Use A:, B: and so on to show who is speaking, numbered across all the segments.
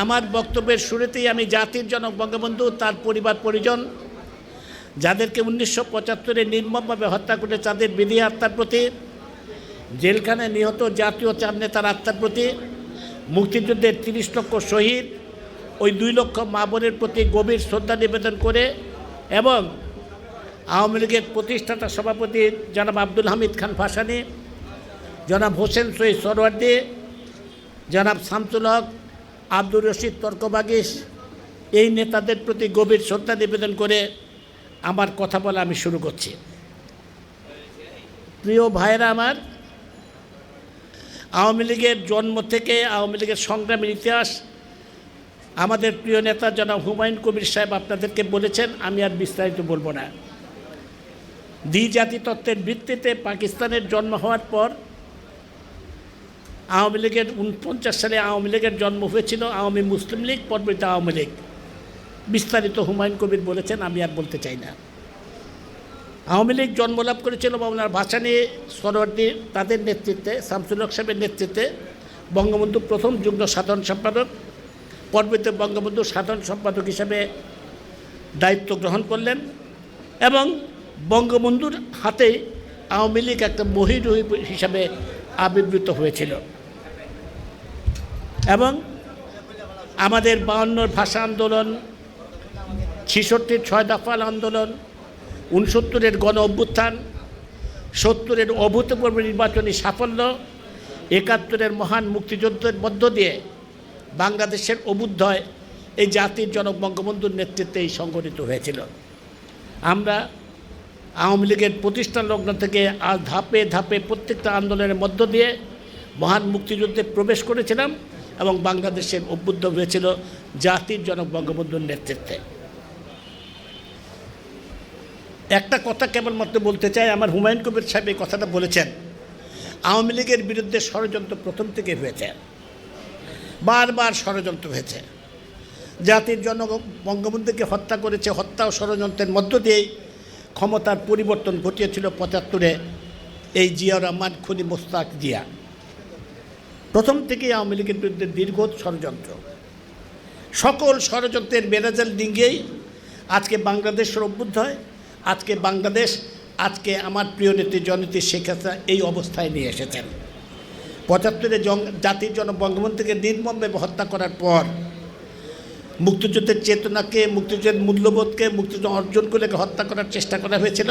A: আমার বক্তব্যের শুরুতেই আমি জাতির জনক, বঙ্গবন্ধু, তার পরিবার, পরিজন, যাদেরকে উনিশশো পঁচাত্তরে নির্মমভাবে হত্যা করে তাদের বিধি আত্মার প্রতি, জেলখানায় নিহত জাতীয় চার নেতার আত্মার প্রতি, মুক্তিযুদ্ধের তিরিশ লক্ষ শহীদ, ওই দুই লক্ষ মা বোনের প্রতি গভীর শ্রদ্ধা নিবেদন করে এবং আওয়ামী লীগের প্রতিষ্ঠাতা সভাপতি জনাব আব্দুল হামিদ খান ফাসানি জনাব হোসেন সৈয়দ সরওয়ার্দি, জনাব শামসুল হক আব্দুর রশিদ তর্কবাগিস, এই নেতাদের প্রতি গভীর শ্রদ্ধা নিবেদন করে আমার কথা বলা আমি শুরু করছি। প্রিয় ভাইরা আমার, আওয়ামী লীগের জন্ম থেকে আওয়ামী লীগের সংগ্রামের ইতিহাস, আমাদের প্রিয় নেতা জনাব হুমায়ুন কবির সাহেব আপনাদেরকে বলেছেন, আমি আর বিস্তারিত বলব না। দ্বিজাতি তত্ত্বের ভিত্তিতে পাকিস্তানের জন্ম হওয়ার পর আওয়ামী লীগের উনপঞ্চাশ সালে আওয়ামী লীগের জন্ম হয়েছিল, আওয়ামী মুসলিম লীগ পরবর্তী আওয়ামী লীগ। বিস্তারিত হুমায়ুন কবির বলেছেন, আমি আর বলতে চাই না। আওয়ামী লীগ জন্মলাভ করেছিল মামলার ভাষা নিয়ে সরওয়ার্দী তাদের নেতৃত্বে, শামসুল হক সাহেবের নেতৃত্বে। বঙ্গবন্ধু প্রথম যুগ্ম সাধারণ সম্পাদক পরবর্তী বঙ্গবন্ধু সাধারণ সম্পাদক হিসাবে দায়িত্ব গ্রহণ করলেন এবং বঙ্গবন্ধুর হাতে আওয়ামী লীগ একটা মহিরুহি হিসাবে আবির্ভূত হয়েছিল। এবং আমাদের বাউন্নর ভাষা আন্দোলন, ছিষট্টির ছয় দফাল আন্দোলন, উনসত্তরের গণ অভ্যুত্থান, সত্তরের অভূতপূর্ব নির্বাচনী সাফল্য, একাত্তরের মহান মুক্তিযুদ্ধের মধ্য দিয়ে বাংলাদেশের অভ্যুদয় এই জাতির জনক বঙ্গবন্ধুর নেতৃত্বে এই সংগঠিত হয়েছিল। আমরা আওয়ামী লীগের প্রতিষ্ঠান লগ্ন থেকে ধাপে ধাপে প্রত্যেকটা আন্দোলনের মধ্য দিয়ে মহান মুক্তিযুদ্ধে প্রবেশ করেছিলাম। এবং বাংলাদেশের অভ্যুদ্ধ হয়েছিল জাতির জনক বঙ্গবন্ধুর নেতৃত্বে। একটা কথা কেবলমাত্র বলতে চাই, আমার হুমায়ুন কবির সাহেব এই কথাটা বলেছেন, আওয়ামী লীগের বিরুদ্ধে ষড়যন্ত্র প্রথম থেকে হয়েছে, বারবার ষড়যন্ত্র হয়েছে। জাতির জনক বঙ্গবন্ধুকে হত্যা করেছে, হত্যা ও ষড়যন্ত্রের মধ্য দিয়েই ক্ষমতার পরিবর্তন ঘটিয়েছিল পঁচাত্তরে, এই জিয়া রহমান, খুনি মোস্তাক জিয়া। প্রথম থেকেই আওয়ামী লীগের বিরুদ্ধে দীর্ঘ ষড়যন্ত্র। সকল ষড়যন্ত্রের বেড়াজাল ডিঙ্গিয়েই আজকে বাংলাদেশের হয় আজকে বাংলাদেশ, আজকে আমার প্রিয় নেত্রী জননেত্রী শেখ হাসিনা এই অবস্থায় নিয়ে এসেছেন। পঁচাত্তরে জাতির জন বঙ্গবন্ধুকে নির্মমভাবে হত্যা করার পর মুক্তিযুদ্ধের চেতনাকে, মুক্তিযুদ্ধের মূল্যবোধকে, মুক্তিযুদ্ধ অর্জন করে হত্যা করার চেষ্টা করা হয়েছিল।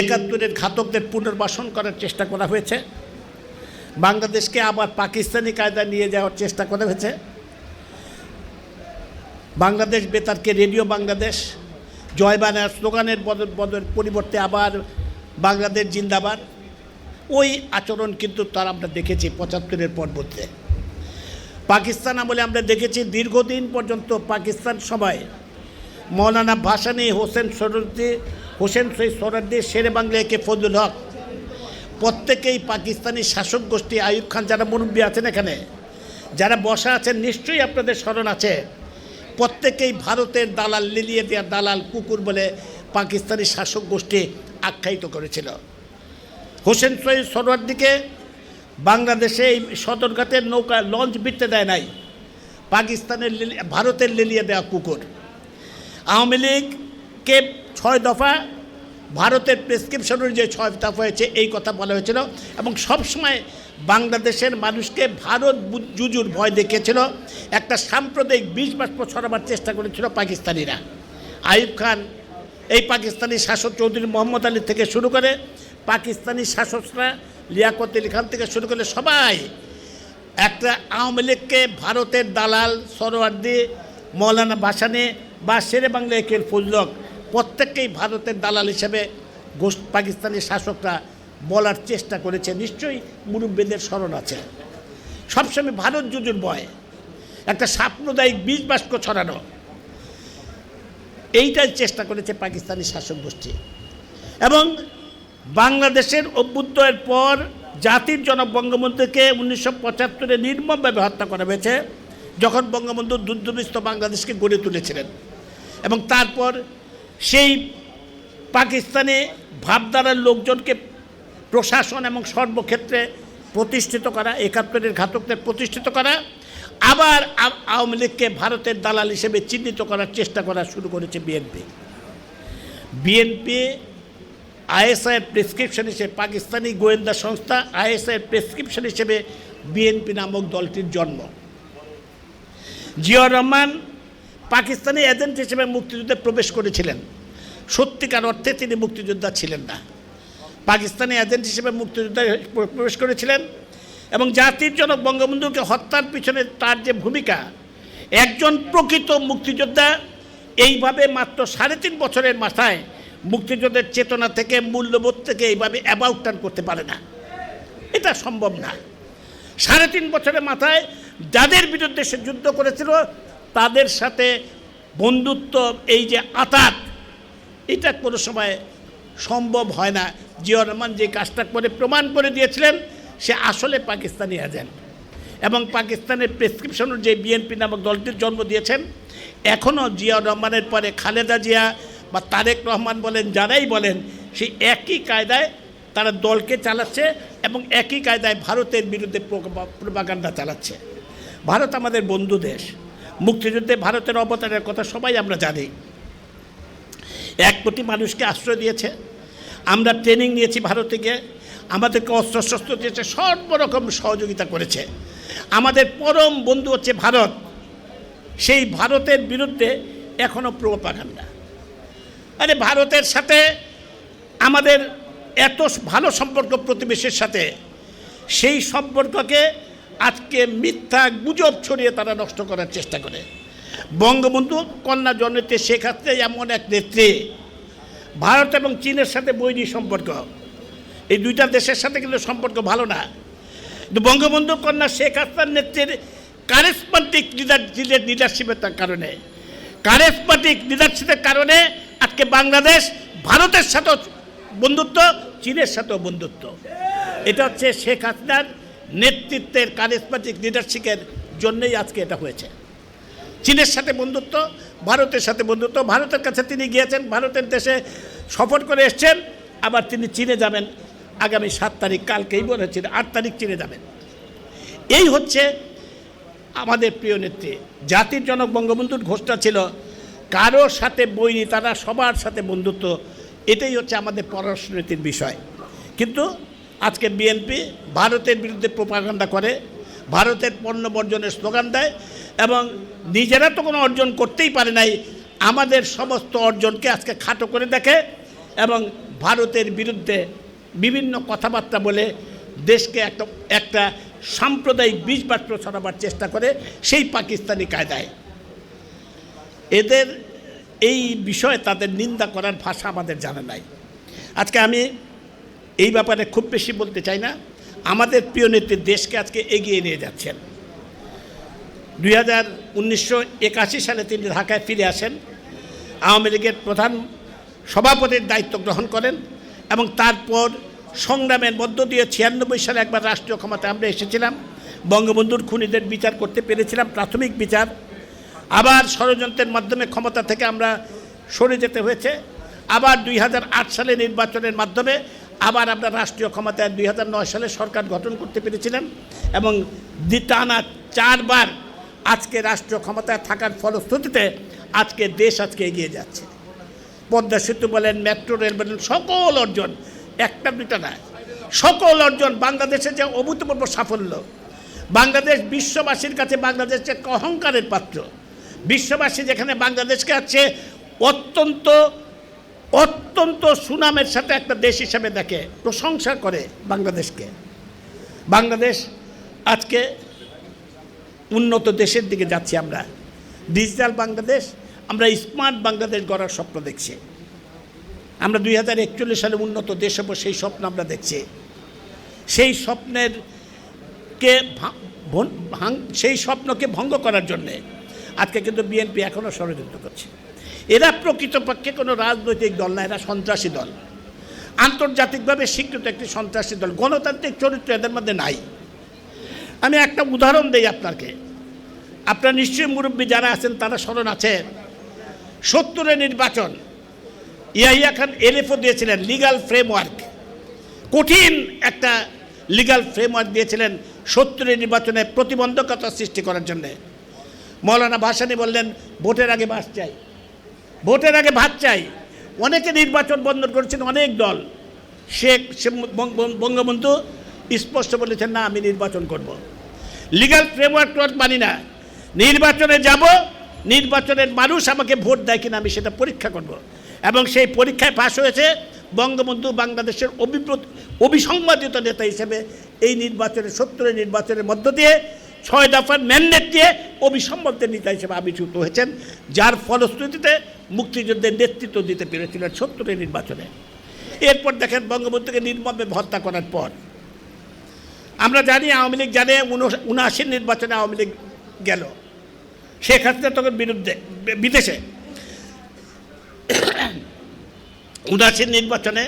A: একাত্তরের ঘাতকদের পুনর্বাসন করার চেষ্টা করা হয়েছে। বাংলাদেশকে আবার পাকিস্তানি কায়দা নিয়ে যাওয়ার চেষ্টা করা হয়েছে। বাংলাদেশ বেতারকে রেডিও বাংলাদেশ, জয় বাংলা স্লোগানের বদল বদল পরিবর্তে আবার বাংলাদেশ জিন্দাবাদ। ওই আচরণ কিন্তু তার আমরা দেখেছি পঁচাত্তরের পরবর্তীতে। পাকিস্তান আমলে আমরা দেখেছি দীর্ঘদিন পর্যন্ত পাকিস্তান সময় মৌলানা ভাসানি হোসেন সরদ্দি হোসেন সৈয়দ সরদ্দি শেরে বাংলা একে ফজলুল হক প্রত্যেকেই পাকিস্তানি শাসক গোষ্ঠী, আইয়ুব খান যারা মুরব্বী আছেন এখানে, যারা বসা আছেন, নিশ্চয়ই আপনাদের স্মরণ আছে। প্রত্যেকেই ভারতের দালাল, লিলিয়ে দেওয়া দালাল, কুকুর বলে পাকিস্তানি শাসক গোষ্ঠী আখ্যায়িত করেছিল। হোসেন সৈয়দ সরওয়ার্দিকে বাংলাদেশে এই সদরঘাটের নৌকা, লঞ্চ বিটতে দেয় নাই। পাকিস্তানের ভারতের লিলিয়ে দেওয়া কুকুর। আওয়ামী লীগকে ছয় দফা ভারতের প্রেসক্রিপশন অনুযায়ী ছয় দফা হয়েছে, এই কথা বলা হয়েছিল এবং সবসময় বাংলাদেশের মানুষকে ভারত জুজুর ভয় দেখিয়েছিল। একটা সাম্প্রদায়িক বিষ বাষ্প ছড়াবার চেষ্টা করেছিল পাকিস্তানিরা। আইয়ুব খান এই পাকিস্তানি শাসক চৌধুরী মোহাম্মদ আলী থেকে শুরু করে পাকিস্তানি শাসকরা লিয়াকত আলী খান থেকে শুরু করে সবাই একটা আওয়ামী লীগকে ভারতের দালাল সরোয়ার্দি মৌলানা ভাসানি বা শেরে বাংলা একের ফজলক প্রত্যেককেই ভারতের দালাল হিসেবে গোষ্ঠ পাকিস্তানি শাসকরা বলার চেষ্টা করেছে। নিশ্চয়ই মুরব্বীদের স্মরণ আছে। সবসময় ভারত যুজুর বয় একটা সাম্প্রদায়িক বীজ বাষ্প ছড়ানো, এইটাই চেষ্টা করেছে পাকিস্তানি শাসক গোষ্ঠী। এবং বাংলাদেশের অভ্যুদয়ের পর জাতির জনক বঙ্গবন্ধুকে উনিশশো পঁচাত্তরে নির্মমভাবে হত্যা করা হয়েছে, যখন বঙ্গবন্ধু দুর্দবিস্ত বাংলাদেশকে গড়ে তুলেছিলেন। এবং তারপর সেই পাকিস্তানে ভাবধারার লোকজনকে প্রশাসন এবং সর্বক্ষেত্রে প্রতিষ্ঠিত করা, একাত্তরের ঘাতকদের প্রতিষ্ঠিত করা, আবার আওয়ামী লীগকে ভারতের দালাল হিসেবে চিহ্নিত করার চেষ্টা করা শুরু করেছে বিএনপি। বিএনপি আইএসআইয়ের প্রেসক্রিপশন হিসেবে, পাকিস্তানি গোয়েন্দা সংস্থা আইএসআইয়ের প্রেসক্রিপশন হিসেবে বিএনপি নামক দলটির জন্ম। জিয়াউর রহমান পাকিস্তানি এজেন্ট হিসেবে মুক্তিযুদ্ধে প্রবেশ করেছিলেন। সত্যিকার অর্থে তিনি মুক্তিযোদ্ধা ছিলেন না। পাকিস্তানি এজেন্ট হিসেবে মুক্তিযোদ্ধা প্রবেশ করেছিলেন এবং জাতির জনক বঙ্গবন্ধুকে হত্যার পিছনে তার যে ভূমিকা, একজন প্রকৃত মুক্তিযোদ্ধা, এইভাবে মাত্র সাড়ে তিন বছরের মাথায় মুক্তিযুদ্ধের চেতনা থেকে, মূল্যবোধ থেকে এইভাবে অ্যাবাউট টার্ন করতে পারে না। এটা সম্ভব না। সাড়ে তিন বছরের মাথায় যাদের বিরুদ্ধে সে যুদ্ধ করেছিল তাদের সাথে বন্ধুত্ব, এই যে আতাত, এটা কোনো সময় সম্ভব হয় না। জিয়া রহমান যে কাজটা করে প্রমাণ করে দিয়েছিলেন, সে আসলে পাকিস্তানি এজেন্ট এবং পাকিস্তানের প্রেসক্রিপশন যে বিএনপি নামক দলটির জন্ম দিয়েছেন। এখনও জিয়া রহমানের পরে খালেদা জিয়া বা তারেক রহমান বলেন, যারাই বলেন, সেই একই কায়দায় তারা দলকে চালাচ্ছে এবং একই কায়দায় ভারতের বিরুদ্ধে প্রোপাগান্ডা চালাচ্ছে। ভারত আমাদের বন্ধু দেশ। মুক্তিযুদ্ধে ভারতের অবতারের কথা সবাই আমরা জানি। এক কোটি মানুষকে আশ্রয় দিয়েছে। আমরা ট্রেনিং নিয়েছি ভারতে গিয়ে। আমাদেরকে অস্ত্রশস্ত্র দিয়েছে, সর্বরকম সহযোগিতা করেছে। আমাদের পরম বন্ধু হচ্ছে ভারত। সেই ভারতের বিরুদ্ধে এখনও প্রোপাগান্ডা। আরে ভারতের সাথে আমাদের এত ভালো সম্পর্ক প্রতিবেশীর সাথে, সেই সম্পর্ককে আজকে মিথ্যা গুজব ছড়িয়ে তারা নষ্ট করার চেষ্টা করে। বঙ্গবন্ধু কন্যা জননেত্রী শেখ হাসিনা এমন এক নেত্রী। ভারত এবং চীনের সাথে বৈরী সম্পর্ক। এই দুইটা দেশের সাথে কিন্তু সম্পর্ক ভালো না। কিন্তু বঙ্গবন্ধু কন্যা শেখ হাসিনার নেত্রীর কারেসমান্টিক লিডার লিডারশিপের তার কারণে। কারেসমাটিক লিডারশিপের কারণে আজকে বাংলাদেশ ভারতের সাথেও বন্ধুত্ব, চীনের সাথেও বন্ধুত্ব। এটা হচ্ছে শেখ হাসিনার নেতৃত্বের কারিসমাটিক লিডারশিপের জন্যই আজকে এটা হয়েছে। চীনের সাথে বন্ধুত্ব, ভারতের সাথে বন্ধুত্ব। ভারতের কাছে তিনি গিয়েছেন, ভারতের দেশে সফর করে এসছেন। আবার তিনি চীনে যাবেন। আগামী সাত তারিখ, কালকেই বলেছেন আট তারিখ চীনে যাবেন। এই হচ্ছে আমাদের প্রিয় নেত্রী। জাতির জনক বঙ্গবন্ধুর ঘোষণা ছিল কারোর সাথে বৈরী তারা সবার সাথে বন্ধুত্ব। এটাই হচ্ছে আমাদের পররাষ্ট্রনীতির বিষয়। কিন্তু আজকে বিএনপি ভারতের বিরুদ্ধে প্রোপাগান্ডা করে, ভারতের পণ্য বর্জনের স্লোগান দেয় এবং নিজেরা তো কোনো অর্জন করতেই পারে নাই, আমাদের সমস্ত অর্জনকে আজকে খাটো করে দেখে এবং ভারতের বিরুদ্ধে বিভিন্ন কথাবার্তা বলে দেশকে একটা একটা সাম্প্রদায়িক বীজবাত্র ছড়াবার চেষ্টা করে সেই পাকিস্তানি কায়দায়। এদের এই বিষয়ে তাদের নিন্দা করার ভাষা আমাদের জানা নাই। আজকে আমি এই ব্যাপারে খুব বেশি বলতে চাই না। আমাদের প্রিয় নেত্রী দেশকে আজকে এগিয়ে নিয়ে যাচ্ছেন। দুই হাজার সালে তিনি ঢাকায় ফিরে আসেন। আওয়ামী লীগের প্রধান সভাপতির দায়িত্ব গ্রহণ করেন এবং তারপর সংগ্রামের মধ্য দিয়ে ছিয়ানব্বই সালে একবার রাষ্ট্রীয় ক্ষমতায় আমরা এসেছিলাম। বঙ্গবন্ধুর খুনিদের বিচার করতে পেরেছিলাম, প্রাথমিক বিচার। আবার ষড়যন্ত্রের মাধ্যমে ক্ষমতা থেকে আমরা সরে যেতে হয়েছে। আবার দুই হাজার আট সালে নির্বাচনের মাধ্যমে আবার আমরা রাষ্ট্রীয় ক্ষমতায় দুই সালে সরকার গঠন করতে পেরেছিলাম এবং টানা চারবার আজকে রাষ্ট্রীয় ক্ষমতায় থাকার ফলশ্রুতিতে আজকে দেশ আজকে এগিয়ে যাচ্ছে। পদ্মা সেতু বলেন, মেট্রো, রেল বলেন, সকল অর্জন, একটা দুটা না সকল অর্জন বাংলাদেশের যে অভূতপূর্ব সাফল্য। বাংলাদেশ বিশ্ববাসীর কাছে বাংলাদেশ যে অহংকারের পাত্র। বিশ্ববাসী যেখানে বাংলাদেশকে আছে, অত্যন্ত অত্যন্ত সুনামের সাথে একটা দেশ হিসাবে দেখে, প্রশংসা করে বাংলাদেশকে। বাংলাদেশ আজকে উন্নত দেশের দিকে যাচ্ছি আমরা। ডিজিটাল বাংলাদেশ, আমরা স্মার্ট বাংলাদেশ গড়ার স্বপ্ন দেখছি। আমরা দুই হাজার একচল্লিশ সালে উন্নত দেশ হব সেই স্বপ্ন আমরা দেখছি। সেই স্বপ্নের কে সেই স্বপ্নকে ভঙ্গ করার জন্যে আজকে কিন্তু বিএনপি এখনও ষড়যন্ত্র করছে। এরা প্রকৃতপক্ষে কোনো রাজনৈতিক দল না, এরা সন্ত্রাসী দল। আন্তর্জাতিকভাবে স্বীকৃত একটি সন্ত্রাসী দল। গণতান্ত্রিক চরিত্র এদের মধ্যে নাই। আমি একটা উদাহরণ দেই আপনাকে। আপনার নিশ্চয়ই মুরব্বী যারা আছেন, তারা স্মরণ আছে। সত্তরের নির্বাচন, ইয়াহিয়া খান এলএফও দিয়েছিলেন লিগাল ফ্রেমওয়ার্ক কঠিন একটা লিগাল ফ্রেমওয়ার্ক দিয়েছিলেন সত্তরের নির্বাচনে প্রতিবন্ধকতা সৃষ্টি করার জন্যে। মৌলানা ভাসানি বললেন, ভোটের আগে বাস চাই। ভোটের আগে ভাত চাই অনেকে নির্বাচন বন্ধ করেছেন অনেক দল শেখ বঙ্গবন্ধু স্পষ্ট বলেছেন, না, আমি নির্বাচন করব। লিগাল ফ্রেমওয়ার্ক মানি না নির্বাচনে যাব, নির্বাচনের মানুষ আমাকে ভোট দেয় কিনা আমি সেটা পরীক্ষা করব। এবং সেই পরীক্ষায় পাশ হয়েছে বঙ্গবন্ধু বাংলাদেশের অভিপ্রত অবিসংবাদিত নেতা হিসেবে এই নির্বাচনে, সত্তরের নির্বাচনের মধ্য দিয়ে ছয় দফার ম্যান্ডেট দিয়ে অবিসম্বাদের নেতা হিসেবে আবির্ভূত হয়েছেন, যার ফলশ্রুতিতে মুক্তিযুদ্ধের নেতৃত্ব দিতে পেরেছিলেন সত্তরের নির্বাচনে। এরপর দেখেন বঙ্গবন্ধুকে নির্মমে হত্যা করার পর। আমরা জানি আওয়ামী লীগ জানে উনআশির নির্বাচনে আওয়ামী লীগ গেল। শেখ হাসিনা তখন বিরুদ্ধে বিদেশে। উনআশির নির্বাচনে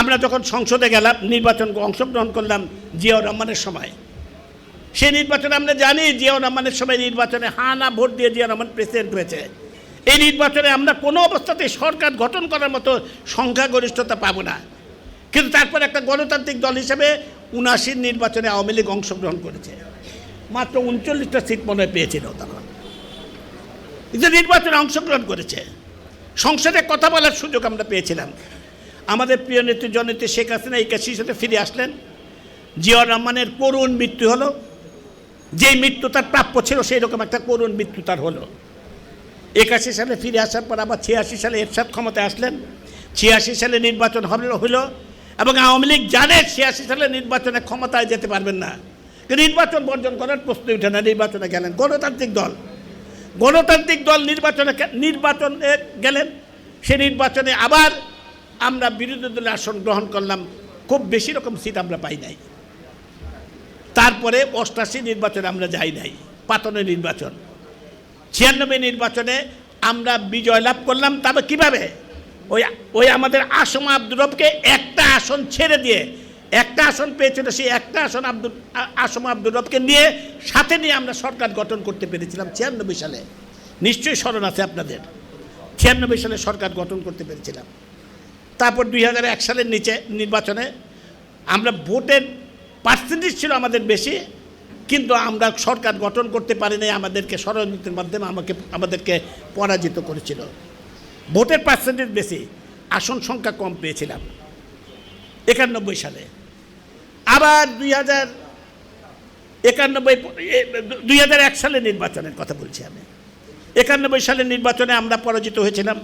A: আমরা যখন সংসদে গেলাম নির্বাচন অংশগ্রহণ করলাম জিয়াউর রহমানের সময়। সেই নির্বাচনে আমরা জানি, জিয়াউর রহমানের সময় নির্বাচনে হা না ভোট দিয়ে জিয়াউর রহমান প্রেসিডেন্ট হয়েছে। এই নির্বাচনে আমরা কোনো অবস্থাতেই সরকার গঠন করার মতো সংখ্যাগরিষ্ঠতা পাবো না। কিন্তু তারপর একটা গণতান্ত্রিক দল হিসেবে উনাশির নির্বাচনে আওয়ামী লীগ অংশগ্রহণ করেছে। মাত্র উনচল্লিশটা সিট মনে পেয়েছিল তখন। কিন্তু নির্বাচনে অংশগ্রহণ করেছে, সংসদে কথা বলার সুযোগ আমরা পেয়েছিলাম। আমাদের প্রিয় নেত্রী জননেত্রী শেখ হাসিনা একাশির সাথে ফিরে আসলেন। জিয়াউর রহমানের করুণ মৃত্যু হলো। যেই মৃত্যু তার প্রাপ্য ছিল, সেই রকম একটা করুণ মৃত্যু তার হলো। একাশি সালে ফিরে আসার পর আবার ছিয়াশি সালে এরশাদ ক্ষমতায় আসলেন। ছিয়াশি সালে নির্বাচন হলো হলো। এবং আওয়ামী লীগ জানে ছিয়াশি সালে নির্বাচনে ক্ষমতায় যেতে পারবেন না। নির্বাচন বর্জন করার প্রশ্ন উঠে না, নির্বাচনে গেলেন গণতান্ত্রিক দল। গণতান্ত্রিক দল নির্বাচনে নির্বাচনে গেলেন। সে নির্বাচনে আবার আমরা বিরোধী দলের আসন গ্রহণ করলাম। খুব বেশি রকম সিট আমরা পাই নাই। তারপরে অষ্টাশি নির্বাচনে আমরা যাই নাই পাতনের নির্বাচন। ছিয়ানব্বই নির্বাচনে আমরা বিজয় লাভ করলাম, তবে কীভাবে? ওই ওই আমাদের আসম আব্দুর একটা আসন ছেড়ে দিয়ে, একটা আসন পেয়েছিল সেই একটা আসন আব্দুল আসম আব্দুর রবকে নিয়ে, সাথে নিয়ে আমরা সরকার গঠন করতে পেরেছিলাম ছিয়ানব্বই সালে। নিশ্চয়ই স্মরণ আছে আপনাদের। ছিয়ানব্বই সালে সরকার গঠন করতে পেরেছিলাম। তারপর দুই হাজার এক সালের নিচে নির্বাচনে আমরা ভোটের পার্সেন্টেজ ছিল আমাদের বেশি, কিন্তু আমরা সরকার গঠন করতে পারি নাই, আমাদেরকে ষড়যন্ত্রের মাধ্যমে আমাকে, আমাদেরকে পরাজিত করেছিল। ভোটের পার্সেন্টেজ বেশি, আসন সংখ্যা কম পেয়েছিলাম, একানব্বই সালে। আবার দুই হাজার একানব্বই দুই হাজার এক সালে নির্বাচনের কথা বলছি আমি। একানব্বই সালের নির্বাচনে আমরা পরাজিত হয়েছিলাম।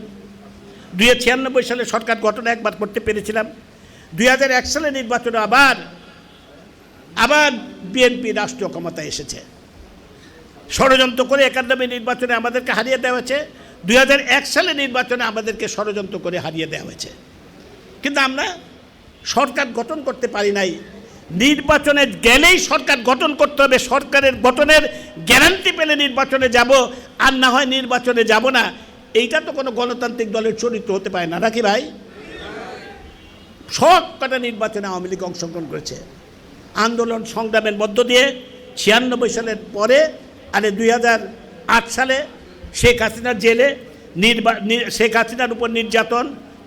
A: দুই ছিয়ানব্বই সালে সরকার গঠন একবার করতে পেরেছিলাম। দুই হাজার এক সালে নির্বাচনে আবার আবার বিএনপি রাষ্ট্রীয় ক্ষমতায় এসেছে। ষড়যন্ত্র করে একানব্বই নির্বাচনে আমাদেরকে হারিয়ে দেওয়া হয়েছে। দুই হাজার এক সালে নির্বাচনে আমাদেরকে ষড়যন্ত্র করে হারিয়ে দেওয়া হয়েছে। কিন্তু আমরা সরকার গঠন করতে পারি নাই। নির্বাচনে গেলেই সরকার গঠন করতে হবে। সরকারের গঠনের গ্যারান্টি পেলে নির্বাচনে যাব, আর না হয় নির্বাচনে যাব না। এইটা তো কোনো গণতান্ত্রিক দলের চরিত্র হতে পারে না নাকি ভাই? সব কটা নির্বাচনে আওয়ামী লীগ অংশগ্রহণ করেছে। আন্দোলন সংগ্রামের মধ্য দিয়ে ছিয়ানব্বই সালের পরে আরে দুই আট সালে শেখ হাসিনার জেলে নির্বা শেখ হাসিনার উপর নির্যাতন,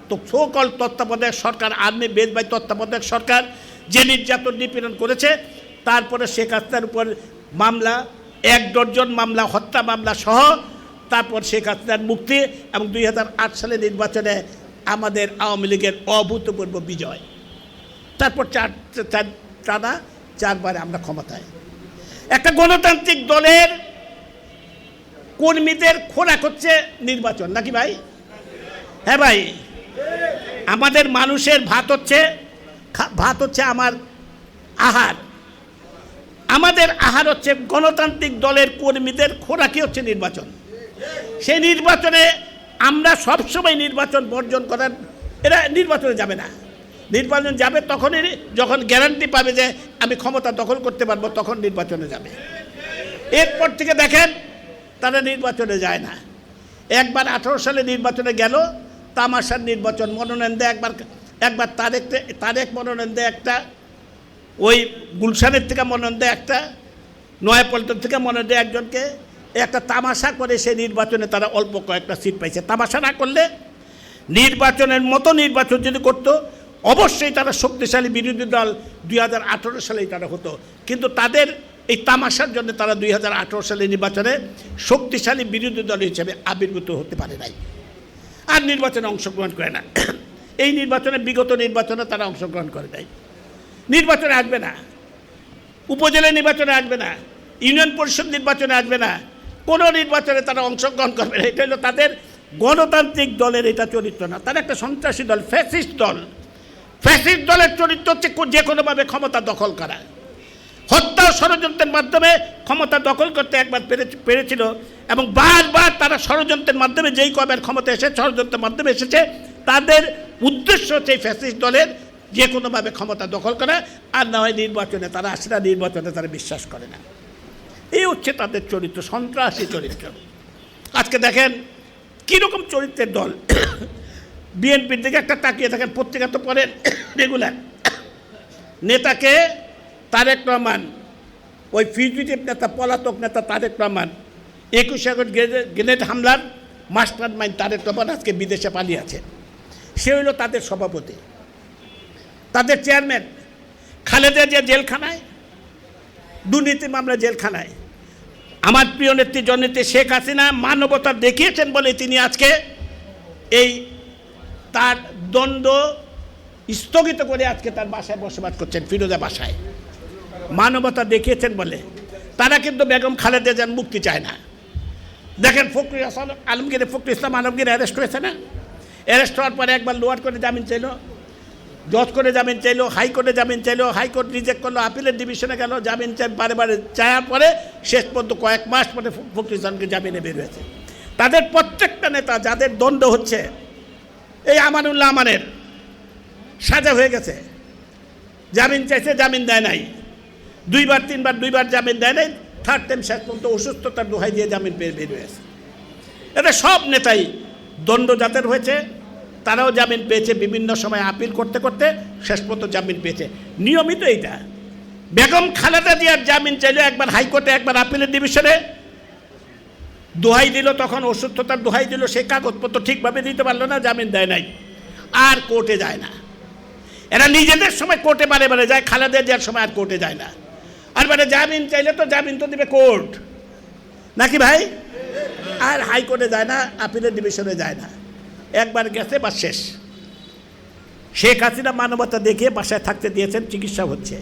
A: তো সকল তত্ত্বাবধায়ক সরকার, আর্মি বেদ বাই তত্ত্বাবধায়ক সরকার যে নির্যাতন নিপীড়ন করেছে, তারপরে শেখ হাসিনার উপর মামলা, এক ডজন মামলা, হত্যা মামলা সহ তারপর শেখ হাসিনার মুক্তি এবং দুই হাজার আট সালে নির্বাচনে আমাদের আওয়ামী লীগের অভূতপূর্ব বিজয়। তারপর চার চার টানা চারবারে আমরা ক্ষমতায়। একটা গণতান্ত্রিক দলের কর্মীদের খোরাক হচ্ছে নির্বাচন, নাকি ভাই? হ্যাঁ ভাই, আমাদের মানুষের ভাত হচ্ছে ভাত হচ্ছে আমার আহার। আমাদের আহার হচ্ছে গণতান্ত্রিক দলের কর্মীদের খোরাকই হচ্ছে নির্বাচন। সেই নির্বাচনে আমরা সবসময় নির্বাচন বর্জন করার, এরা নির্বাচনে যাবে না। নির্বাচন যাবে তখনই যখন গ্যারান্টি পাবে যে আমি ক্ষমতা দখল করতে পারব, তখন নির্বাচনে যাবে। এরপর থেকে দেখেন, তারা নির্বাচনে যায় না। একবার আঠারো সালে নির্বাচনে গেল, তামাশার নির্বাচন, মনোনয়ন দেয় একবার একবার তারেক তারেক মনোনয়ন দেয় একটা, ওই গুলশানের থেকে মনোনয়ন দেয় একটা, নয়াপল্টন থেকে মনোনয়ন দেয় একজনকে। একটা তামাশা করে সেই নির্বাচনে তারা অল্প কয়েকটা সিট পাইছে। তামাশা না করলে নির্বাচনের মতো নির্বাচন যদি করতো অবশ্যই তারা শক্তিশালী বিরোধী দল দুই হাজার আঠেরো সালেই তারা হতো। কিন্তু তাদের এই তামাশার জন্য তারা দুই হাজার সালের নির্বাচনে শক্তিশালী বিরোধী দল হিসেবে আবির্ভূত হতে পারে নাই। আর নির্বাচনে অংশগ্রহণ করে না। এই নির্বাচনে, বিগত নির্বাচনে তারা অংশগ্রহণ করে নাই। নির্বাচনে আসবে না। উপজেলা নির্বাচনে আসবে না। ইউনিয়ন পরিষদ নির্বাচনে আসবে না। কোনো নির্বাচনে তারা অংশগ্রহণ করবে না। এটা হলো তাদের গণতান্ত্রিক দলের এটা চরিত্র না। তারা একটা সন্ত্রাসী দল, ফ্যাসিস্ট দল। ফ্যাসিস্ট দলের চরিত্র হচ্ছে যে কোনোভাবে ক্ষমতা দখল করা। হত্যা ষড়যন্ত্রের মাধ্যমে ক্ষমতা দখল করতে একবার পেরে- পেরেছিল এবং বারবার তারা ষড়যন্ত্রের মাধ্যমে যেই কবের ক্ষমতা এসে ষড়যন্ত্রের মাধ্যমে এসেছে, তাদের উদ্দেশ্য হচ্ছে এই ফ্যাসিস্ট দলের যে কোনোভাবে ক্ষমতা দখল করা, আর না হয় নির্বাচনে তারা আসে না, নির্বাচনে তারা বিশ্বাস করে না। এই হচ্ছে তাদের চরিত্র, সন্ত্রাসী চরিত্র। আজকে দেখেন কীরকম চরিত্রের দল। বিএনপির দিকে একটা তাকিয়ে থাকেন, পত্রিকা তো পড়েন রেগুলার। নেতাকে তারেক রহমান, ওই ফিউজিটিভ নেতা, পলাতক নেতা তারেক রহমান, একুশে আগস্ট গ্রেনেড হামলার মাস্টার মাইন্ড তারেক রহমান আজকে বিদেশে পালিয়ে আছে সে হইল তাদের সভাপতি। তাদের চেয়ারম্যান খালেদা যে জেলখানায়, দুর্নীতি মামলা জেলখানায়। আমার প্রিয় নেত্রী জননেত্রী শেখ হাসিনা মানবতা দেখিয়েছেন বলে তিনি আজকে এই তার দ্বন্দ্ব স্থগিত করে আজকে তার বাসায় বসবাস করছেন, ফিরোজা বাসায়। মানবতা দেখিয়েছেন বলে। তারা কিন্তু বেগম খালেদা যান মুক্তি চায় না। দেখেন ফখরুল হাসান আলমগীর ফখরুল ইসলাম আলমগীর অ্যারেস্ট হয়েছে না? অ্যারেস্ট হওয়ার পরে একবার লোয়ার করে জামিন চাইলো, জজ করে জামিন চাইলো, হাইকোর্টে জামিন চাইলো, হাইকোর্ট রিজেক্ট করল, আপিলের ডিভিশনে গেল, জামিন চাই, বারে বারে চাওয়ার পরে শেষ পর্যন্ত কয়েক মাস পরে ফখরুল ইসলামকে জামিনে বের হয়েছে। তাদের প্রত্যেকটা নেতা, যাদের দ্বন্দ্ব হচ্ছে এই আমানুল্লাহ আমানের। সাজা হয়ে গেছে। জামিন চাইছে, জামিন দেয় নাই। দুইবার, তিনবার, দুইবার জামিন দেয় নাই। থার্ড টাইম শেষ পর্যন্ত অসুস্থতার দোহাই দিয়ে জামিন পেয়ে বের হয়েছে এদের সব নেতাই দণ্ড জাতের হয়েছে। তারাও জামিন পেয়েছে বিভিন্ন সময় আপিল করতে করতে, শেষ পর্যন্ত জামিন পেয়েছে। নিয়মিত এইটা। বেগম খালেদা জিয়ার জামিন চাইলে একবার হাইকোর্টে, একবার আপিলের ডিভিশনে দোহাই দিল, তখন অসুস্থতার দোহাই দিল, সে কাগজপত্র ঠিকভাবে দিতে পারল না, জামিন দেয় নাই। আর কোর্টে যায় না। এরা নিজেদের সময় কোর্টে বারে বারে যায়, খালেদা জিয়ার সময় আর কোর্টে যায় না। আর মানে জামিন চাইলে তো জামিন তো দিবে কোর্ট। নাকি ভাই? আর হাইকোর্টে যায় না, আপিলের ডিভিশনে যায় না। একবার গেছে বা শেষ। শেখ হাসিনা মানবতা দেখে বাসায় থাকতে দিয়েছেন, চিকিৎসা হচ্ছে।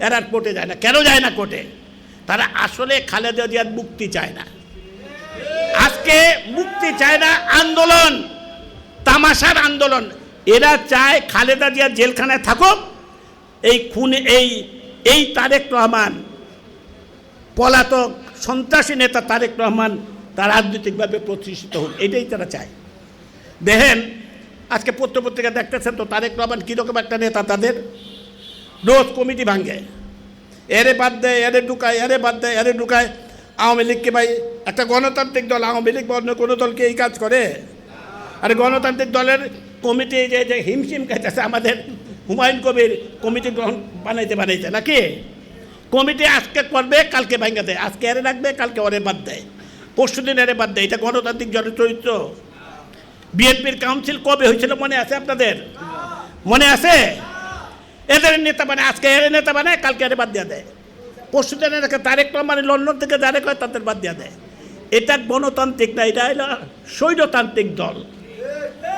A: এরা আর কোর্টে যায় না। কেন যায় না কোর্টে? তারা আসলে খালেদা জিয়ার মুক্তি চায় না। আজকে মুক্তি চায় না আন্দোলন, তামাশার আন্দোলন। এরা চায় খালেদা জিয়া জেলখানায় থাকুক, এই খুনে, এই এই তারেক রহমান, পলাতক সন্ত্রাসী নেতা তারেক রহমান তার রাজনৈতিকভাবে প্রতিষ্ঠিত হোক, এটাই তারা চায়। দেখেন, আজকে পত্র পত্রিকা দেখতেছেন তো তারেক রহমান কীরকম একটা নেতা তাদের? রোজ কমিটি ভাঙ্গে এরে বাদ দেয় এরে ঢুকায়, এরে বাদ দেয় এরে ঢুকায়। আওয়ামী লীগকে ভাই একটা গণতান্ত্রিক দল, আওয়ামী লীগ বা অন্য কোনো দলকে এই কাজ করে? আর গণতান্ত্রিক দলের কমিটি যে যে হিমশিম খাইতেছে, আমাদের হুমায়ুন কবির কমিটি গ্রহণ বানাইতে বানাইতে নাকি? কমিটি আজকে করবে, কালকে ভাঙ্গা দেয়। আজকে এরে রাখবে, কালকে ওরে বাদ দেয়। পরশু দিন এরে বাদ দেয়। এটা গণতান্ত্রিক দলের চরিত্র। বিএনপির কাউন্সিল কবে হয়েছিল মনে আছে আপনাদের? মনে আছে? এদের নেতা মানে আজকে এর নেতা মানে কালকে এর বাদ দিয়ে দেয়। পরশু দিন তারেক রহমানের লন্ডন থেকে যারে কয়, তাদের বাদ দিয়ে দেয়। এটা গণতান্ত্রিক না এটা হলো স্বৈরতান্ত্রিক দল।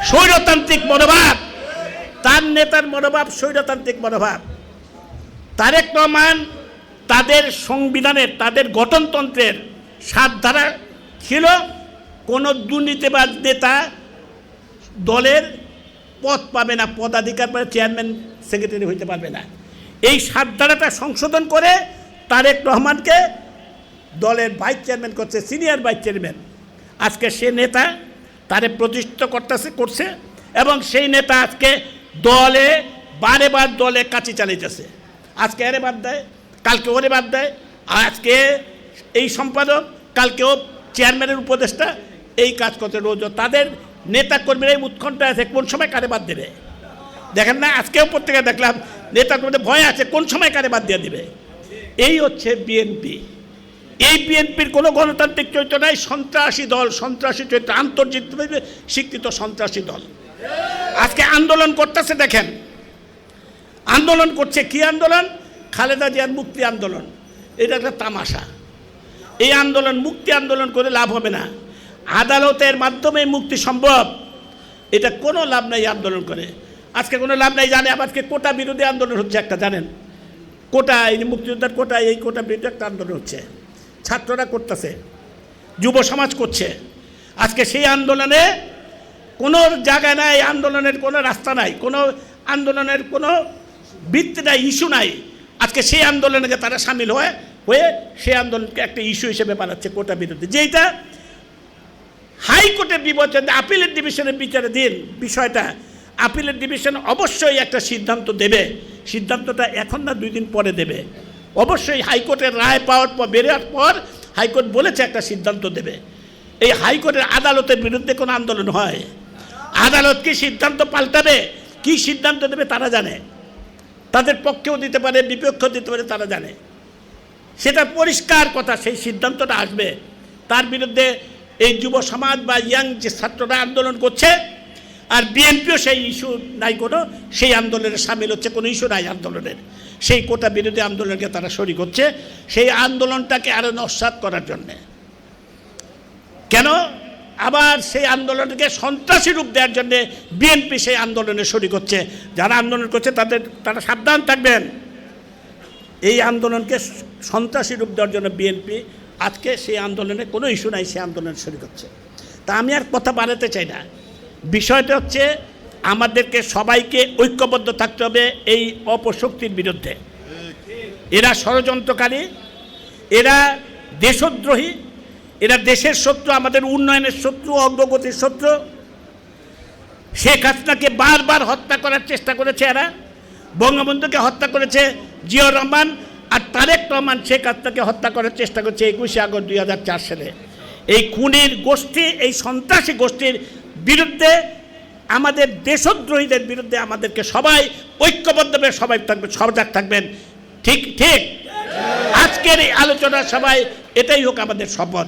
A: স্বৈরতান্ত্রিক মনোভাব। তার নেতার মনোভাব স্বৈরতান্ত্রিক মনোভাব। তারেক রহমান তাদের সংবিধানের তাদের গঠনতন্ত্রের সাত ধারা ছিল কোনো দুর্নীতিবাদ নেতা দলের পদ পাবে না পদাধিকার পাবে চেয়ারম্যান সেক্রেটারি হইতে পারবে না। এই সাত ধারাটা সংশোধন করে তারেক রহমানকে দলের ভাইস চেয়ারম্যান করছে, সিনিয়র ভাইস চেয়ারম্যান। আজকে সে নেতা তারে প্রতিষ্ঠিত করতেছে, করছে, এবং সেই নেতা আজকে দলে, বারে বার দলে কাছি চালিয়েছে আজকে এরে বাদ দেয়, কালকে ওরে বাদ দেয়, আজকে এই সম্পাদক কালকেও চেয়ারম্যানের উপদেষ্টা এই কাজ করতে রোজ, তাদের নেতা কর্মীরাই উৎকণ্ঠা আছে, কোন সময় কারে বাদ দেবে? দেখেন না, আজকেও পত্রিকা দেখলাম, নেতা কর্মীদের ভয় আছে, কোন সময় কারে বাদ দিয়ে দিবে? এই হচ্ছে বিএনপি। এই বিএনপির কোনো গণতান্ত্রিক চরিত্র নাই, সন্ত্রাসী দল, সন্ত্রাসী চরিত্র আন্তর্জাতিকভাবে স্বীকৃত সন্ত্রাসী দল। আজকে আন্দোলন করতেছে, দেখেন। আন্দোলন করছে কি আন্দোলন? খালেদা জিয়ার মুক্তি আন্দোলন। এটা একটা তামাশা। এই আন্দোলন, মুক্তি আন্দোলন করে লাভ হবে না। আদালতের মাধ্যমে মুক্তি সম্ভব। এটা কোনো লাভ নাই আন্দোলন করে। আজকে কোনো লাভ নাই, জানে আজকে কোটা বিরোধী আন্দোলন হচ্ছে একটা, জানেন? কোটা, এই মুক্তিযোদ্ধার কোটা, এই কোটা বিরোধী একটা আন্দোলন হচ্ছে। ছাত্ররা করতেছে, যুব সমাজ করছে। আজকে সেই আন্দোলনে কোনো জায়গায় নাই, আন্দোলনের কোনো রাস্তা নাই, কোনো আন্দোলনের কোনো ভিত্তি নাই, ইস্যু নাই। আজকে সেই আন্দোলনে যে তারা সামিল হয়, হয়ে সেই আন্দোলনকে একটা ইস্যু হিসেবে বানাচ্ছে কোটা বিরোধী। যেইটা হাইকোর্টের বিবেচনা, আপিলের ডিভিশনের বিচারে দিন বিষয়টা, আপিলের ডিভিশন অবশ্যই একটা সিদ্ধান্ত দেবে। সিদ্ধান্তটা এখন না দুই দিন পরে দেবে। অবশ্যই হাইকোর্টের রায় পাওয়ার পর, বেরোয়ার পর হাইকোর্ট বলেছে একটা সিদ্ধান্ত দেবে। এই হাইকোর্টের আদালতের বিরুদ্ধে কোনো আন্দোলন হয়। আদালত কি সিদ্ধান্ত পাল্টাবে? কি সিদ্ধান্ত দেবে তারা জানে। তাদের পক্ষেও দিতে পারে, বিপক্ষেও দিতে পারে, তারা জানে। সেটা পরিষ্কার কথা, সেই সিদ্ধান্তটা আসবে। তার বিরুদ্ধে এই যুব সমাজ বা ইয়াং যে ছাত্ররা আন্দোলন করছে, আর বিএনপিও সেই ইস্যু নাই কোনো, সেই আন্দোলনে সামিল হচ্ছে, কোনো ইস্যু নাই আন্দোলনের। সেই কোটা বিরোধী আন্দোলনকে তারা শরিক হচ্ছে, সেই আন্দোলনটাকে আরও নস্বাত করার জন্যে। কেন? আবার সেই আন্দোলনকে সন্ত্রাসী রূপ দেওয়ার জন্যে বিএনপি সেই আন্দোলনে শরিক হচ্ছে। যারা আন্দোলন করছে, তাদের, তারা সাবধান থাকবেন। এই আন্দোলনকে সন্ত্রাসী রূপ দেওয়ার জন্য বিএনপি আজকে সেই আন্দোলনে কোনো ইস্যু নাই, সেই আন্দোলনে শরিক হচ্ছে। তা আমি আর কথা বাড়াতে চাই না। বিষয়টা হচ্ছে আমাদেরকে সবাইকে ঐক্যবদ্ধ থাকতে হবে এই অপশক্তির বিরুদ্ধে। এরা ষড়যন্ত্রকারী, এরা দেশদ্রোহী, এরা দেশের শত্রু, আমাদের উন্নয়নের শত্রু, অগ্রগতির শত্রু। শেখ হাসিনাকে বারবার হত্যা করার চেষ্টা করেছে এরা, বঙ্গবন্ধুকে হত্যা করেছে জিয়াউর রহমান আর তারেক রহমান শেখ হাসিনাকে হত্যা করার চেষ্টা করছে একুশে আগস্ট দুই হাজার চার সালে। এই খুনির গোষ্ঠী, এই সন্ত্রাসী গোষ্ঠীর বিরুদ্ধে আমাদের দেশদ্রোহীদের বিরুদ্ধে আমাদেরকে সবাই ঐক্যবদ্ধভাবে সবাই থাকবেন, সজাগ থাকবেন। ঠিক ঠিক? আজকের এই আলোচনা সবাই এটাই হোক আমাদের শপথ।